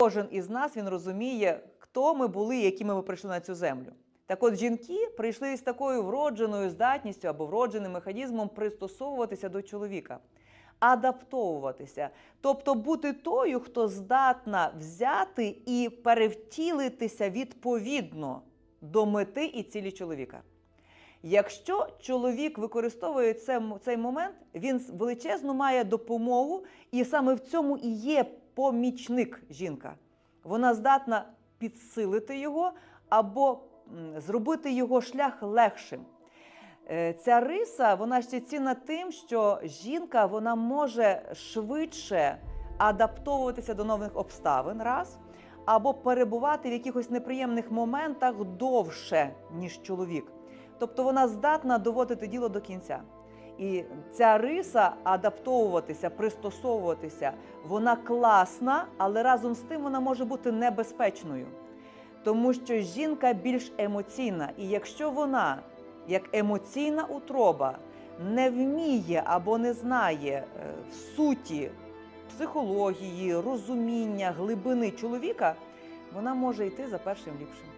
Кожен із нас він розуміє, хто ми були, якими ми прийшли на цю землю. Так от жінки прийшли з такою вродженою здатністю або вродженим механізмом пристосовуватися до чоловіка, адаптовуватися, тобто бути тою, хто здатна взяти і перевтілитися відповідно до мети і цілі чоловіка. Якщо чоловік використовує це, цей момент, він величезну має допомогу, і саме в цьому і є помічник жінка. Вона здатна підсилити його або зробити його шлях легшим. Е, Ця риса вона ще цінна тим, що жінка вона може швидше адаптовуватися до нових обставин, раз, або перебувати в якихось неприємних моментах довше, ніж чоловік. Тобто вона здатна доводити діло до кінця. І ця риса адаптовуватися, пристосовуватися, вона класна, але разом з тим вона може бути небезпечною. Тому що жінка більш емоційна, і якщо вона, як емоційна утроба, не вміє або не знає е, в суті психології, розуміння, глибини чоловіка, вона може йти за першим ліпшим.